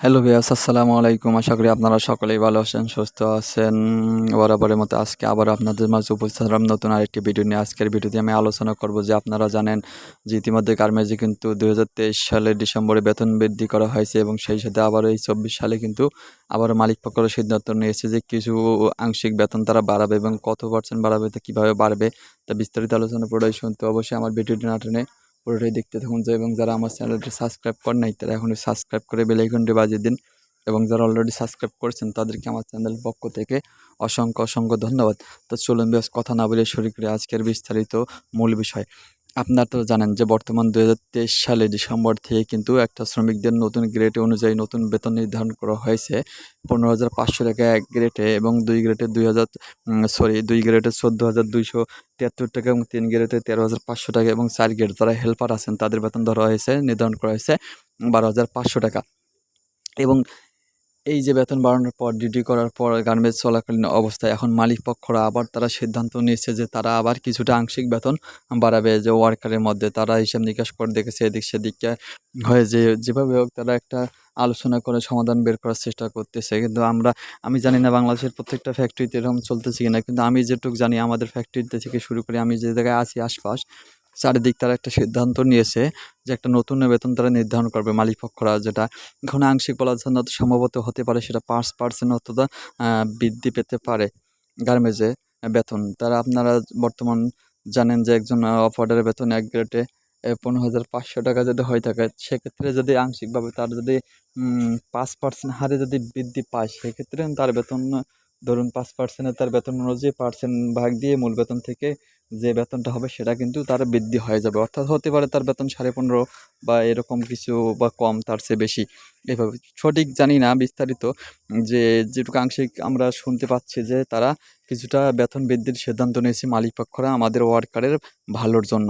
Hello ভিয়াস আসসালামু আলাইকুম আশা করি আপনারা সকলেই ভালো আছেন, সুস্থ আছেন। বরাবরের মতো আজকে আবার আপনাদের মাঝে উপস্থিত হলাম নতুন আরেকটি ভিডিও নিয়ে। আজকের ভিডিওতে আমি আলোচনা করব যে আপনারা জানেন যে ইতিমধ্যে গার্মেন্টসে কিন্তু দু হাজার তেইশ সালের ডিসেম্বরে বেতন বৃদ্ধি করা হয়েছে এবং সেই সাথে আবার এই চব্বিশ সালে কিন্তু আবার মালিক পক্ষের সিদ্ধান্ত নিয়েছে যে কিছু আংশিক বেতন তারা বাড়াবে এবং কত পার্সেন্ট বাড়াবে তা কীভাবে বাড়বে তা বিস্তারিত আলোচনা পুরোটাই শুনতে অবশ্যই আমার ভিডিওটি না টেনে পুরোটাই দেখতে থাকুন। যে এবং যারা আমার চ্যানেলটি সাবস্ক্রাইব করেন নাই, তারা এখনই সাবস্ক্রাইব করে বেলাইকনটি বাজিয়ে দিন। এবং যারা অলরেডি সাবস্ক্রাইব করেছেন, তাদেরকে আমার চ্যানেল পক্ষ থেকে অসংখ্য অসংখ্য ধন্যবাদ। তো চলুন বেশ, কথা না বলে শরীর করে আজকের বিস্তারিত মূল বিষয়। আপনারা তো জানেন যে বর্তমান দু হাজার তেইশ সালে ডিসেম্বর থেকে কিন্তু একটা শ্রমিকদের নতুন গ্রেড অনুযায়ী নতুন বেতন নির্ধারণ করা হয়েছে। পনেরো হাজার পাঁচশো টাকা এক গ্রেডে এবং দুই গ্রেডে দুই হাজার সরি দুই গ্রেডে চোদ্দ হাজার দুইশো তিয়াত্তর টাকা এবং তিন গ্রেডে তেরো হাজার পাঁচশো টাকা এবং চার গ্রেড যারা হেল্পার আছেন তাদের বেতন ধরা হয়েছে, নির্ধারণ করা হয়েছে বারো হাজার পাঁচশো টাকা। এবং এই যে বেতন বাড়ানোর পর ডিউটি করার পর গার্মেন্টস চলাকালীন অবস্থায় এখন মালিক পক্ষরা আবার তারা সিদ্ধান্ত নিয়েছে যে তারা আবার কিছুটা আংশিক বেতন বাড়াবে। যে ওয়ার্কারের মধ্যে তারা হিসাব নিকাশ করে দেখেছে, এদিক সেদিকে হয়ে যে যেভাবে হোক তারা একটা আলোচনা করে সমাধান বের করার চেষ্টা করতেছে। কিন্তু আমরা, আমি জানি না বাংলাদেশের প্রত্যেকটা ফ্যাক্টরিতে এরকম চলতেছে কিনা, কিন্তু আমি যেটুকু জানি আমাদের ফ্যাক্টরিতে থেকে শুরু করে আমি যে জায়গায় আছি, আশপাশ চারিদিক তারা একটা সিদ্ধান্ত নিয়েছে যে একটা নতুন বেতন তারা নির্ধারণ করবে মালিক পক্ষরা যেটা। এখন আংশিক বলার জন্য সম্ভবত হতে পারে সেটা পাঁচ পার্সেন্ট অথবা বৃদ্ধি পেতে পারে গার্মেজে বেতন। তারা আপনারা বর্তমান জানেন যে একজন অফার্ডারের বেতন এক গ্রেডে পনেরো হাজার পাঁচশো টাকা যদি হয়ে থাকে, সেক্ষেত্রে যদি আংশিকভাবে তার যদি পাঁচ পার্সেন্ট হারে যদি বৃদ্ধি পায়, সেক্ষেত্রে তার বেতন, ধরুন পাঁচ পার্সেন্টের তার বেতন অনুযায়ী পার্সেন্ট ভাগ দিয়ে মূল বেতন থেকে যে বেতনটা হবে সেটা কিন্তু তার বৃদ্ধি হয়ে যাবে। অর্থাৎ হতে পারে তার বেতন সাড়ে পনেরো বা এরকম কিছু বা কম তার চেয়ে বেশি। এভাবে সঠিক জানি না বিস্তারিত যে যেটুকু আংশিক আমরা শুনতে পাচ্ছি যে তারা কিছুটা বেতন বৃদ্ধির সিদ্ধান্ত নিয়েছে মালিক পক্ষরা আমাদের ওয়ার্কারের ভালোর জন্য।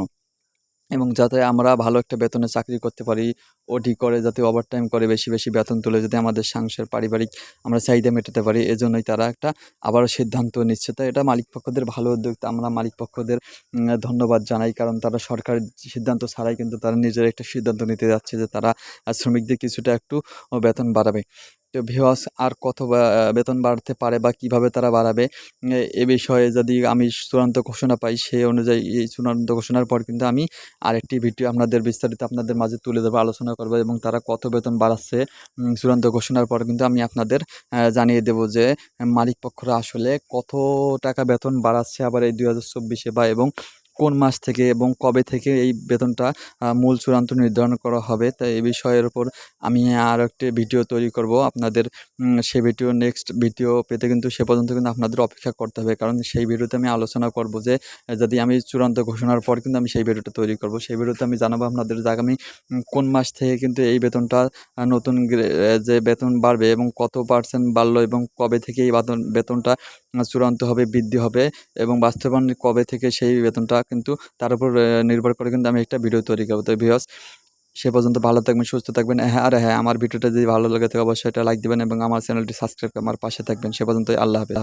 এবং যাতে আমরা ভালো একটা বেতনে চাকরি করতে পারি ওটি করে, যাতে ওভারটাইম করে, বেশি বেশি বেতন তুলে যদি আমাদের সংসার পারিবারিক আমরা চাহিদা মেটাতে পারি, এজন্যই তারা একটা আবারও সিদ্ধান্ত নিচ্ছে। তো এটা মালিক পক্ষদের ভালো উদ্যোগ। আমরা মালিক পক্ষদের ধন্যবাদ জানাই। কারণ তারা সরকারের সিদ্ধান্ত ছাড়াই কিন্তু তারা নিজের একটা সিদ্ধান্ত নিতে যাচ্ছে যে তারা শ্রমিকদের কিছুটা একটু বেতন বাড়াবে। ভিওয়াস আর কত বেতন বাড়তে পারে বা কীভাবে তারা বাড়াবে? এ বিষয়ে যদি আমি চূড়ান্ত ঘোষণা পাই, সেই অনুযায়ী এই চূড়ান্ত ঘোষণার পর কিন্তু আমি আরেকটি ভিডিও আপনাদের বিস্তারিত আপনাদের মাঝে তুলে দেবো আলোচনা করব এবং তারা কত বেতন বাড়াচ্ছে চূড়ান্ত ঘোষণার পর কিন্তু আমি আপনাদের জানিয়ে দেব যে, মালিক পক্ষরা আসলে কত টাকা বেতন বাড়াচ্ছে আবার এই দুই হাজার চব্বিশে বা এবং কোন মাস থেকে এবং কবে থেকে এই বেতনটা মূল চূড়ান্ত নির্ধারণ করা হবে তাই এই বিষয়ের উপর আমি আর একটি ভিডিও তৈরি করব। আপনাদের সেই ভিডিও নেক্সট ভিডিও পেতে কিন্তু সে পর্যন্ত কিন্তু আপনাদের অপেক্ষা করতে হবে। কারণ সেই ভিডিওতে আমি আলোচনা করব যে যদি আমি চূড়ান্ত ঘোষণার পর কিন্তু আমি সেই ভিডিওটা তৈরি করব। সেই ভিডিওতে আমি জানাব আপনাদের যে আগামী কোন মাস থেকে কিন্তু এই বেতনটা নতুন যে বেতন বাড়বে এবং কত পার্সেন্ট বাড়লো এবং কবে থেকে এই বেতন, বেতনটা চূড়ান্ত হবে, বৃদ্ধি হবে এবং বাস্তবায়ন কবে থেকে সেই বেতনটা কিন্তু তার উপর নির্ভর করে কিন্তু আমি একটা ভিডিও তৈরি করব। তো ভিওস সে পর্যন্ত ভালো থাকবেন, সুস্থ থাকবেন। হ্যাঁ আর হ্যাঁ আমার ভিডিওটা যদি ভালো লাগে থাকে, অবশ্যই এটা লাইক দেবেন এবং আমার চ্যানেলটি সাবস্ক্রাইব আমার পাশে থাকবেন। সে পর্যন্ত আল্লাহ হাফিজ।